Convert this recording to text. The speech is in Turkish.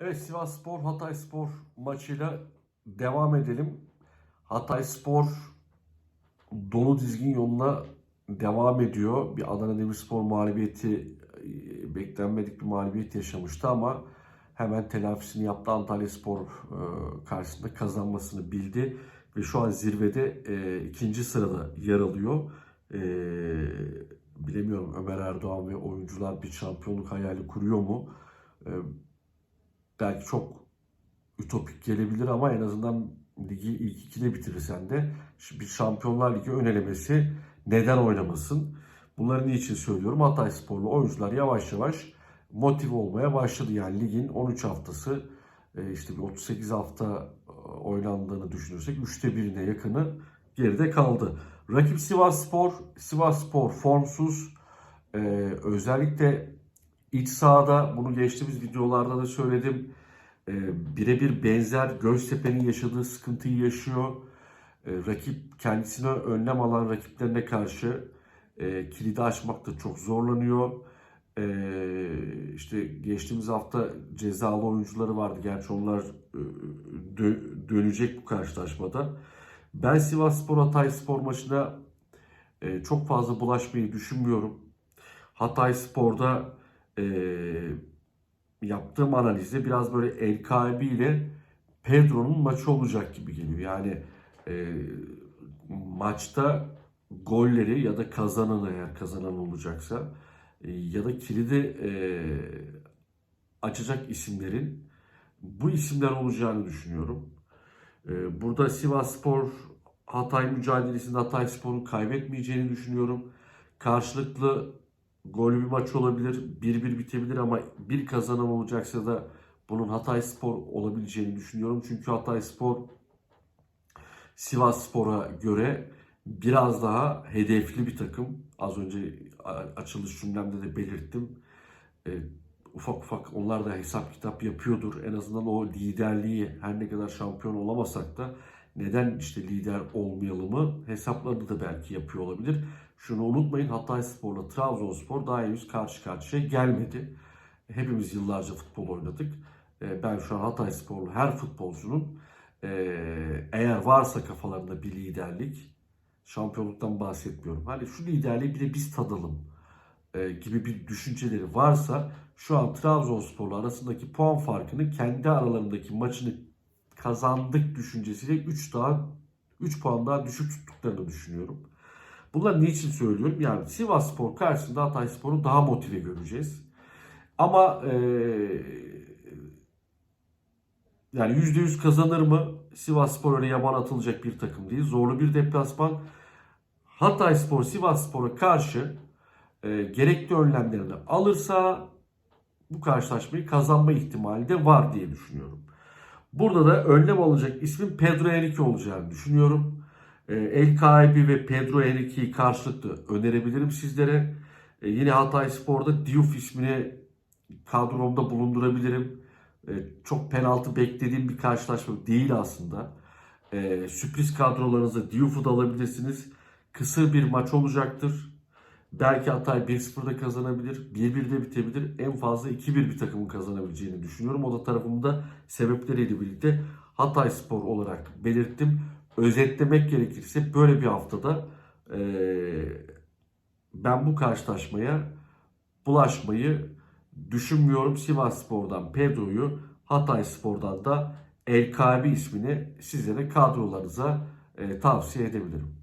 Evet Sivas Spor Hatay Spor maçıyla devam edelim. Hatay Spor dolu dizgin yoluna devam ediyor. Bir Adana Demirspor mağlubiyeti e, beklenmedik bir mağlubiyet yaşamıştı ama hemen telafisini yaptı. Antalya Spor e, karşısında kazanmasını bildi ve şu an zirvede e, ikinci sırada yer alıyor. E, bilemiyorum Ömer Erdoğan ve oyuncular bir şampiyonluk hayali kuruyor mu? E, belki çok ütopik gelebilir ama en azından ligi ilk ikide bitirirsen de bir Şampiyonlar Ligi ön elemesi neden oynamasın? Bunları niçin söylüyorum? Hatay sporlu oyuncular yavaş yavaş motive olmaya başladı. Yani ligin 13 haftası e, işte bir 38 hafta e, oynandığını düşünürsek 3'te birine yakını geride kaldı. Rakip Sivas Spor, Sivas Spor formsuz. E, özellikle iç sahada bunu geçtiğimiz videolarda da söyledim. E, birebir benzer Göztepe'nin yaşadığı sıkıntıyı yaşıyor. E, rakip kendisine önlem alan rakiplerine karşı e, kilidi açmakta çok zorlanıyor. E, işte geçtiğimiz hafta cezalı oyuncuları vardı. Gerçi onlar e, dö- dönecek bu karşılaşmada. Ben Sivas Spor Hatay Spor maçına e, çok fazla bulaşmayı düşünmüyorum. Hatay Spor'da e, yaptığım analizde biraz böyle El Kaibi ile Pedro'nun maçı olacak gibi geliyor. Yani e, maçta golleri ya da kazanan eğer kazanan olacaksa e, ya da kilidi e, açacak isimlerin bu isimler olacağını düşünüyorum. E, burada Sivas Spor Hatay mücadelesinde Hatay Spor'un kaybetmeyeceğini düşünüyorum. Karşılıklı gollü bir maç olabilir. 1-1 bitebilir ama bir kazanan olacaksa da bunun Hatay Spor olabileceğini düşünüyorum. Çünkü Hatay Spor Sivas Spor'a göre biraz daha hedefli bir takım. Az önce açılış cümlemde de belirttim. E, ufak ufak onlar da hesap kitap yapıyordur. En azından o liderliği her ne kadar şampiyon olamasak da neden işte lider olmayalımı hesaplarını da belki yapıyor olabilir. Şunu unutmayın Hatay Spor'la Trabzonspor daha henüz karşı karşıya gelmedi. Hepimiz yıllarca futbol oynadık. E, Ben şu an Hatay Sporlu her futbolcunun e, eğer varsa kafalarında bir liderlik, şampiyonluktan bahsetmiyorum. Hani şu liderliği bir de biz tadalım e, gibi bir düşünceleri varsa şu an Trabzonspor'la arasındaki puan farkını kendi aralarındaki maçını kazandık düşüncesiyle 3 daha 3 puan daha düşük tuttuklarını düşünüyorum. Bunları niçin söylüyorum? Yani Sivas Spor karşısında Hatay Spor'u daha motive göreceğiz. Ama e, yani %100 kazanır mı? Sivas Spor öyle yaban atılacak bir takım değil. Zorlu bir deplasman. Hatay Spor Sivas Spor'a karşı e, gerekli önlemlerini alırsa bu karşılaşmayı kazanma ihtimali de var diye düşünüyorum. Burada da önlem alacak ismin Pedro Henrique olacağını düşünüyorum. E, El Kaibi ve Pedro Henrique'yi karşılıklı önerebilirim sizlere. E, yine Hatay Spor'da Diouf ismini kadromda bulundurabilirim. E, çok penaltı beklediğim bir karşılaşma değil aslında. Sürpriz kadrolarınıza Diouf'u da alabilirsiniz. Kısır bir maç olacaktır. Belki Hatay 1-0'da kazanabilir, 1-1'de bitebilir. En fazla 2-1 bir takımın kazanabileceğini düşünüyorum. O da tarafımda sebepleriyle birlikte Hatay Spor olarak belirttim. Özetlemek gerekirse böyle bir haftada eee, ben bu karşılaşmaya bulaşmayı düşünmüyorum. Sivas Spor'dan Pedro'yu, Hatay Spor'dan da El Kabi ismini sizlere kadrolarınıza eee, tavsiye edebilirim.